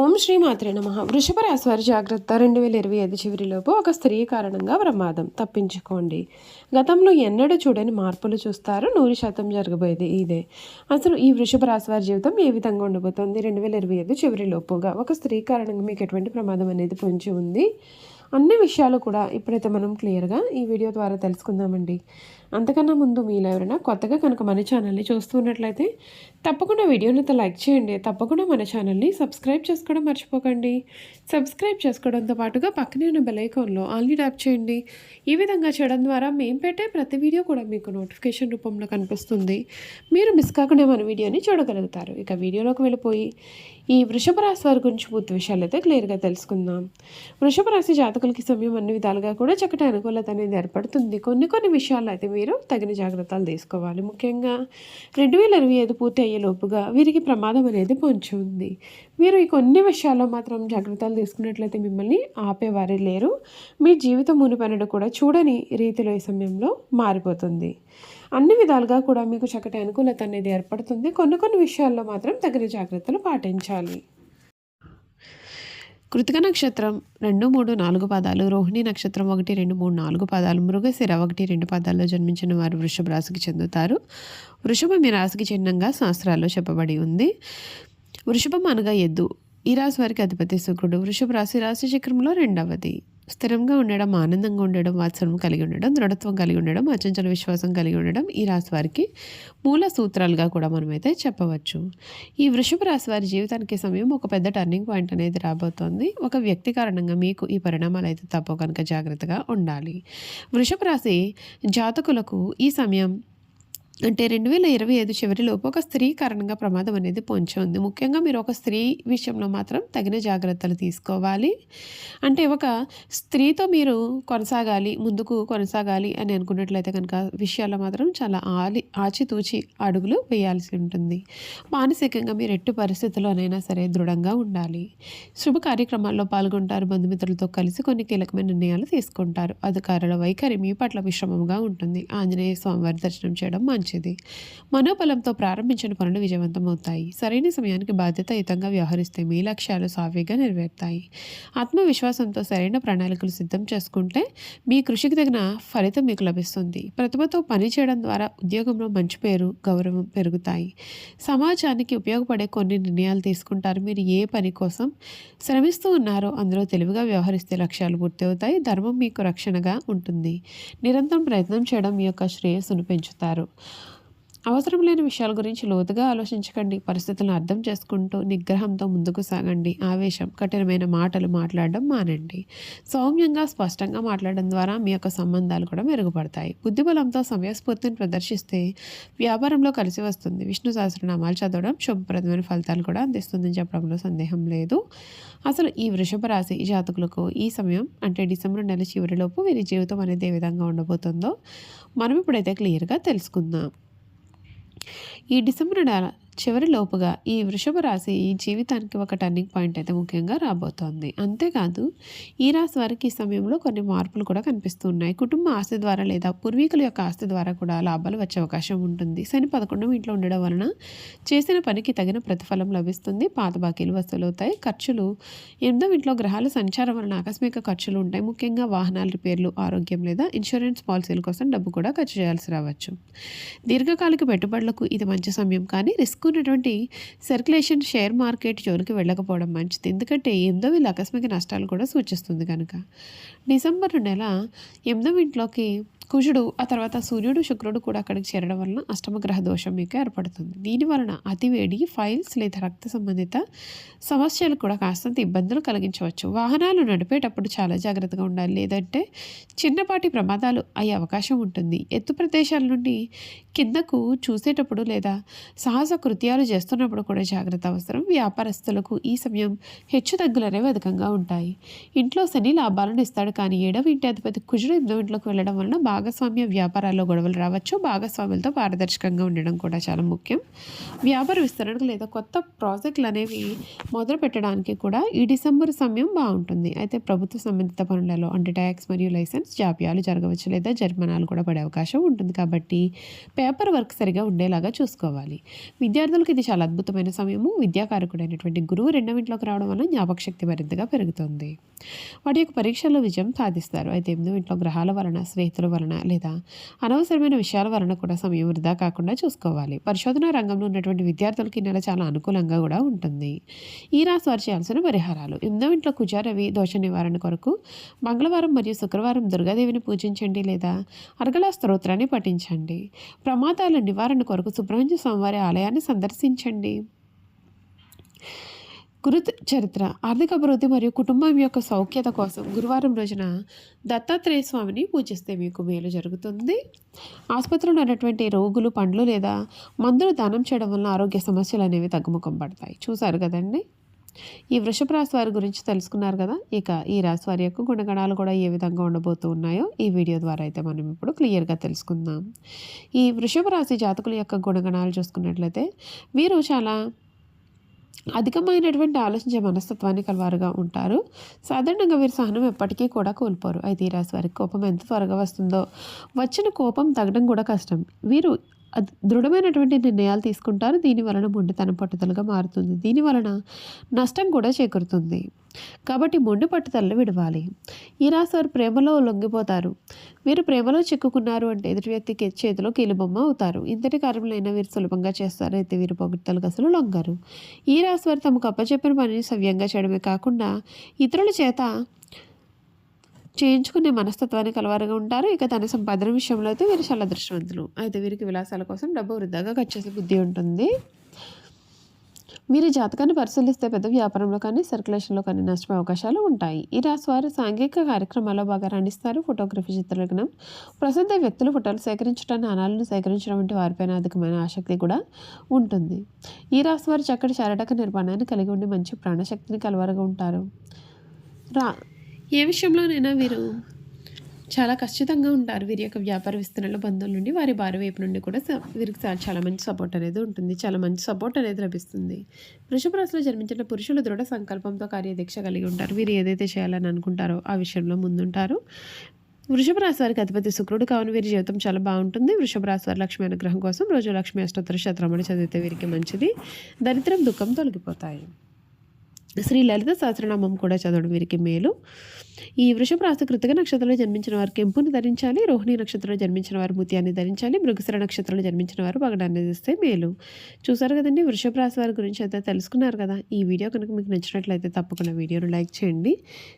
ఓం శ్రీ మాత్రే నమ. వృషభ రాశి వారి జాగ్రత్త రెండు వేల ఇరవై ఐదు చివరిలోపు ఒక స్త్రీ కారణంగా ప్రమాదం. తప్పించుకోండి. గతంలో ఎన్నడూ చూడని మార్పులు చూస్తారు. నూరు శాతం జరగబోయేది ఇదే. అసలు ఈ వృషభ రాశి వారి జీవితం ఏ విధంగా ఉండబోతోంది రెండు వేల ఇరవై ఐదు చివరిలోపుగా ఒక స్త్రీ కారణంగా మీకు ఎటువంటి ప్రమాదం అనేది పొంచి ఉంది? అన్ని విషయాలు కూడా ఇప్పుడైతే మనం క్లియర్గా ఈ వీడియో ద్వారా తెలుసుకుందామండి. అంతకన్నా ముందు మీలో ఎవరైనా కొత్తగా కనుక మన ఛానల్ని చూస్తున్నట్లయితే తప్పకుండా వీడియోని అయితే లైక్ చేయండి. తప్పకుండా మన ఛానల్ని సబ్స్క్రైబ్ చేసుకోవడం మర్చిపోకండి. సబ్స్క్రైబ్ చేసుకోవడంతో పాటుగా పక్కనే ఉన్న బెలైకాన్లో ఆల్ని ట్యాప్ చేయండి. ఈ విధంగా చేయడం ద్వారా మేము పెట్టే ప్రతి వీడియో కూడా మీకు నోటిఫికేషన్ రూపంలో కనిపిస్తుంది. మీరు మిస్ కాకుండా మన వీడియోని చూడగలుగుతారు. ఇక వీడియోలోకి వెళ్ళిపోయి ఈ వృషభ రాశి వారి గురించి పూర్తి విషయాలు అయితే క్లియర్గా తెలుసుకుందాం. వృషభ రాశి జాతకులకి సమయం అన్ని విధాలుగా కూడా చక్కటి అనుకూలత అనేది ఏర్పడుతుంది. కొన్ని కొన్ని విషయాల్లో అయితే మీరు తగిన జాగ్రత్తలు తీసుకోవాలి. ముఖ్యంగా రెండు వేల ఇరవై ఐదు పూర్తి అయ్యే లోపుగా వీరికి ప్రమాదం అనేది పొంచి ఉంది. మీరు ఈ కొన్ని విషయాల్లో మాత్రం జాగ్రత్తలు తీసుకున్నట్లయితే మిమ్మల్ని ఆపేవారే లేరు. మీ జీవితం మునిపనుడు కూడా చూడని రీతిలో ఈ సమయంలో మారిపోతుంది. అన్ని విధాలుగా కూడా మీకు చక్కటి అనుకూలత అనేది ఏర్పడుతుంది. కొన్ని కొన్ని విషయాల్లో మాత్రం తగిన జాగ్రత్తలు పాటించాలి. కృతిక నక్షత్రం రెండు మూడు నాలుగు పాదాలు రోహిణి నక్షత్రం ఒకటి రెండు మూడు నాలుగు పాదాలు మృగశిర ఒకటి రెండు పాదాల్లో జన్మించిన వారు వృషభ రాశికి చెందుతారు. వృషభం మీ రాశికి చిహ్నంగా శాస్త్రాల్లో చెప్పబడి ఉంది. వృషభం అనగా ఎద్దు. ఈ రాశి వారికి అధిపతి శుక్రుడు. వృషభ రాశి రాశి చక్రంలో రెండవది. స్థిరంగా ఉండడం ఆనందంగా ఉండడం వాత్సరం కలిగి ఉండడం దృఢత్వం కలిగి ఉండడం అచంచల విశ్వాసం కలిగి ఉండడం ఈ రాశి వారికి మూల సూత్రాలుగా కూడా మనమైతే చెప్పవచ్చు. ఈ వృషభ రాశి వారి జీవితానికి సమయం ఒక పెద్ద టర్నింగ్ పాయింట్ అనేది రాబోతోంది. ఒక వ్యక్తి కారణంగా మీకు ఈ పరిణామాలు అయితే తప్పో కనుక జాగ్రత్తగా ఉండాలి. వృషభ రాశి జాతకులకు ఈ సమయం అంటే రెండు వేల ఇరవై ఐదు చివరిలోపు ఒక స్త్రీ కారణంగా ప్రమాదం అనేది పొంచి ఉంది. ముఖ్యంగా మీరు ఒక స్త్రీ విషయంలో మాత్రం తగిన జాగ్రత్తలు తీసుకోవాలి. అంటే ఒక స్త్రీతో మీరు కొనసాగాలి ముందుకు కొనసాగాలి అని అనుకున్నట్లయితే కనుక విషయాల్లో మాత్రం చాలా ఆలి ఆచితూచి అడుగులు వేయాల్సి ఉంటుంది. మానసికంగా మీరు ఎట్టి పరిస్థితుల్లోనైనా సరే దృఢంగా ఉండాలి. శుభ కార్యక్రమాల్లో పాల్గొంటారు బంధుమిత్రులతో కలిసి కొన్ని కీలకమైన నిర్ణయాలు తీసుకుంటారు. అధికారుల వైఖరి మీ పట్ల విశ్రమంగా ఉంటుంది. ఆంజనేయ స్వామివారి దర్శనం చేయడం మంచి మంచిది మనోబలంతో ప్రారంభించిన పనులు విజయవంతమవుతాయి. సరైన సమయానికి బాధ్యతాయుతంగా వ్యవహరిస్తే మీ లక్ష్యాలు సాఫీగా నెరవేరుతాయి. ఆత్మవిశ్వాసంతో సరైన ప్రణాళికలు సిద్ధం చేసుకుంటే మీ కృషికి తగిన ఫలితం మీకు లభిస్తుంది. ప్రతిభతో పని చేయడం ద్వారా ఉద్యోగంలో మంచి పేరు గౌరవం పెరుగుతాయి. సమాజానికి ఉపయోగపడే కొన్ని నిర్ణయాలు తీసుకుంటారు. మీరు ఏ పని కోసం శ్రమిస్తూ ఉన్నారో అందులో తెలివిగా వ్యవహరిస్తే లక్ష్యాలు పూర్తవుతాయి. ధర్మం మీకు రక్షణగా ఉంటుంది. నిరంతరం ప్రయత్నం చేయడం మీ యొక్క శ్రేయస్సును పెంచుతారు. అవసరం లేని విషయాల గురించి లోతుగా ఆలోచించకండి. పరిస్థితులను అర్థం చేసుకుంటూ నిగ్రహంతో ముందుకు సాగండి. ఆవేశం కఠినమైన మాటలు మాట్లాడడం మానండి. సౌమ్యంగా స్పష్టంగా మాట్లాడడం ద్వారా మీ యొక్క సంబంధాలు కూడా మెరుగుపడతాయి. బుద్ధిబలంతో సమయస్ఫూర్తిని ప్రదర్శిస్తే వ్యాపారంలో కలిసి వస్తుంది. విష్ణు సహస్రనామాలు చదవడం శుభప్రదమైన ఫలితాలు కూడా అందిస్తుందని చెప్పడంలో సందేహం లేదు. అసలు ఈ వృషభ రాశి జాతకులకు ఈ సమయం అంటే డిసెంబర్ నెల చివరిలోపు వీరి జీవితం అనేది ఏ విధంగా ఉండబోతుందో మనం ఇప్పుడైతే క్లియర్గా తెలుసుకుందాం. ఈ డిసెంబర్ నెల చివరి లోపుగా ఈ వృషభ రాశి ఈ జీవితానికి ఒక టర్నింగ్ పాయింట్ అయితే ముఖ్యంగా రాబోతోంది. అంతేకాదు ఈ రాశి వారికి ఈ సమయంలో కొన్ని మార్పులు కూడా కనిపిస్తున్నాయి కుటుంబ ఆస్తి ద్వారా లేదా పూర్వీకుల యొక్క ఆస్తి ద్వారా కూడా లాభాలు వచ్చే అవకాశం ఉంటుంది. శని పదకొండవ ఇంట్లో ఉండడం వలన చేసిన పనికి తగిన ప్రతిఫలం లభిస్తుంది. పాత బాకీలు వసూలవుతాయి. ఖర్చులు ఎనిమిదవ ఇంట్లో గ్రహాల సంచారం వలన ఆకస్మిక ఖర్చులు ఉంటాయి. ముఖ్యంగా వాహనాల రిపేర్లు ఆరోగ్యం లేదా ఇన్సూరెన్స్ పాలసీల కోసం డబ్బు కూడా ఖర్చు చేయాల్సి రావచ్చు. దీర్ఘకాలిక పెట్టుబడులకు ఇది మంచి సమయం కానీ రిస్క్ ఉన్నటువంటి సర్క్యులేషన్ షేర్ మార్కెట్ జోన్కి వెళ్ళకపోవడం మంచిది. ఎందుకంటే ఎనిమిదవ వీళ్ళు ఆకస్మిక నష్టాలు కూడా సూచిస్తుంది కనుక డిసెంబర్ నెల ఎనిమిదవ ఇంట్లోకి కుజుడు ఆ తర్వాత సూర్యుడు శుక్రుడు కూడా అక్కడికి చేరడం వలన అష్టమగ్రహ దోషం మీకు ఏర్పడుతుంది. దీని వలన అతివేడి ఫైల్స్ లేదా రక్త సంబంధిత సమస్యలు కూడా కాస్తంత ఇబ్బందులు కలిగించవచ్చు. వాహనాలు నడిపేటప్పుడు చాలా జాగ్రత్తగా ఉండాలి. లేదంటే చిన్నపాటి ప్రమాదాలు అయ్యే అవకాశం ఉంటుంది. ఎత్తు ప్రదేశాల నుండి కిందకు చూసేటప్పుడు లేదా సాహస కృత్యాలు చేస్తున్నప్పుడు కూడా జాగ్రత్త అవసరం. వ్యాపారస్తులకు ఈ సమయం హెచ్చు తగ్గులనేవి అధికంగా ఉంటాయి. ఇంట్లో శని లాభాలను ఇస్తాడు. కానీ ఏడవ ఇంటి అధిపతి కుజుడు ఎనిమిదవ ఇంట్లోకి వెళ్ళడం వలన బాగా భాగస్వామ్య వ్యాపారాల్లో గొడవలు రావచ్చు. భాగస్వాములతో పారదర్శకంగా ఉండడం కూడా చాలా ముఖ్యం. వ్యాపార విస్తరణకు లేదా కొత్త ప్రాజెక్టులు అనేవి మొదలు పెట్టడానికి కూడా ఈ డిసెంబర్ సమయం బాగుంటుంది. అయితే ప్రభుత్వ సంబంధిత పనులలో అంటే ట్యాక్స్ మరియు లైసెన్స్ జాప్యాలు జరగవచ్చు లేదా జరిమానాలు కూడా పడే అవకాశం ఉంటుంది. కాబట్టి పేపర్ వర్క్ సరిగా ఉండేలాగా చూసుకోవాలి. విద్యార్థులకు ఇది చాలా అద్భుతమైన సమయము. విద్యాకారకుడైనటువంటి గురువు రెండవ ఇంట్లోకి రావడం వల్ల జ్ఞాపక శక్తి మరింతగా పెరుగుతుంది. వాటి యొక్క పరీక్షల్లో విజయం సాధిస్తారు. అయితే ఎనిమిదో ఇంట్లో గ్రహాల వలన స్నేహితుల వలన లేదా అనవసరమైన విషయాల వలన కూడా సమయం వృధా కాకుండా చూసుకోవాలి. పరిశోధన రంగంలో ఉన్నటువంటి విద్యార్థులకి నెల చాలా అనుకూలంగా కూడా ఉంటుంది. ఈ రాశి వారు చేయాల్సిన పరిహారాలు. ఎనిమిదో ఇంట్లో కుజారవి దోష నివారణ కొరకు మంగళవారం మరియు శుక్రవారం దుర్గాదేవిని పూజించండి లేదా అర్గల స్తోత్రాన్ని పఠించండి. ప్రమాదాల నివారణ కొరకు సుబ్రహ్మణ్య స్వామివారి ఆలయాన్ని సందర్శించండి. గురు చరిత్ర ఆర్థిక అభివృద్ధి మరియు కుటుంబం యొక్క సౌఖ్యత కోసం గురువారం రోజున దత్తాత్రేయ స్వామిని పూజిస్తే మీకు మేలు జరుగుతుంది. ఆసుపత్రిలో ఉన్నటువంటి రోగులు పండ్లు లేదా మందులు దానం చేయడం వల్ల ఆరోగ్య సమస్యలు అనేవి తగ్గుముఖం పడతాయి. చూశారు కదండి? ఈ వృషభ రాశి వారి గురించి తెలుసుకున్నారు కదా? ఇక ఈ రాశి వారి యొక్క గుణగణాలు కూడా ఏ విధంగా ఉండబోతూ ఉన్నాయో ఈ వీడియో ద్వారా అయితే మనం ఇప్పుడు క్లియర్గా తెలుసుకుందాం. ఈ వృషభ రాశి జాతకుల యొక్క గుణగణాలు చూసుకున్నట్లయితే వీరు చాలా అధికమైనటువంటి ఆలోచించే మనస్తత్వాన్ని కలవారుగా ఉంటారు. సాధారణంగా వీరు సహనం ఎప్పటికీ కూడా కోల్పోరు. అయితే ఈ రాశి వారికి కోపం ఎంత త్వరగా వస్తుందో వచ్చిన కోపం తగ్గడం కూడా కష్టం. వీరు దృఢమైనటువంటి నిర్ణయాలు తీసుకుంటారు. దీని వలన మొండితనం పట్టుదలగా మారుతుంది. దీని వలన నష్టం కూడా చేకూరుతుంది. కాబట్టి మొండి పట్టుదలను విడవాలి. ఈ రాశి వారు ప్రేమలో లొంగిపోతారు. వీరు ప్రేమలో చిక్కుకున్నారు అంటే ఎదుటి వ్యక్తికి చేతిలో కీలుబొమ్మ అవుతారు. ఇంతటి కార్యములైనా వీరు సులభంగా చేస్తారు. అయితే వీరు పొగడ్తలకు అసలు లొంగరు. ఈ రాశి వారు తమకు అప్పచెప్పిన పనిని సవ్యంగా చేయడమే కాకుండా ఇతరుల చేత చేయించుకునే మనస్తత్వాన్ని కలవారుగా ఉంటారు. ఇక తన సంపాదన విషయంలో అయితే వీరు చాలా దృష్టవంతులు అయితే వీరికి విలాసాల కోసం డబ్బు వృద్ధాగా ఖర్చు చేసే బుద్ధి ఉంటుంది. వీరి జాతకాన్ని పరిశీలిస్తే పెద్ద వ్యాపారంలో కానీ సర్క్యులేషన్లో కానీ నష్టపోయే అవకాశాలు ఉంటాయి. ఈ రాశి వారు సాంఘిక కార్యక్రమాల్లో బాగా రాణిస్తారు. ఫోటోగ్రఫీ చిత్రలగ్నం ప్రసిద్ధ వ్యక్తులు ఫోటోలు సేకరించడం నాణాలను సేకరించడం వంటి వారిపైన అధికమైన ఆసక్తి కూడా ఉంటుంది. ఈ రాశి వారు చక్కటి శారీరక నిర్మాణాన్ని కలిగి ఉండి మంచి ప్రాణశక్తిని కలవరగా ఉంటారు. రా ఏ విషయంలోనైనా వీరు చాలా ఖచ్చితంగా ఉంటారు. వీరి యొక్క వ్యాపార విస్తరణలో బంధువుల నుండి వారి భార్య వైపు నుండి కూడా వీరికి చాలా మంచి సపోర్ట్ అనేది ఉంటుంది. చాలా మంచి సపోర్ట్ అనేది లభిస్తుంది. వృషభ రాశిలో జన్మించిన పురుషులు దృఢ సంకల్పంతో కార్యదీక్ష కలిగి ఉంటారు. వీరు ఏదైతే చేయాలని అనుకుంటారో ఆ విషయంలో ముందుంటారు. వృషభ రాశి వారికి అధిపతి శుక్రుడు కావున వీరి జీవితం చాలా బాగుంటుంది. వృషభ రాశి వారి లక్ష్మీ అనుగ్రహం కోసం రోజు లక్ష్మీ అష్టోత్తర శతరమణ చదివితే వీరికి మంచిది. దరిద్రం దుఃఖం తొలగిపోతాయి. శ్రీ లలిత సహస్రనామం కూడా చదవడం వీరికి మేలు. ఈ వృషభ రాశి కృతిక నక్షత్రంలో జన్మించిన వారు కెంపుని ధరించాలి రోహిణి నక్షత్రంలో జన్మించిన వారు ముత్యాన్ని ధరించాలి మృగశిర నక్షత్రంలో జన్మించిన వారు పగడాన్ని ధరిస్తే మేలు. చూసారు కదండి వృషభ రాశి వారి గురించి అయితే తెలుసుకున్నారు కదా. ఈ వీడియో కనుక మీకు నచ్చినట్లయితే తప్పకుండా వీడియోను లైక్ చేయండి.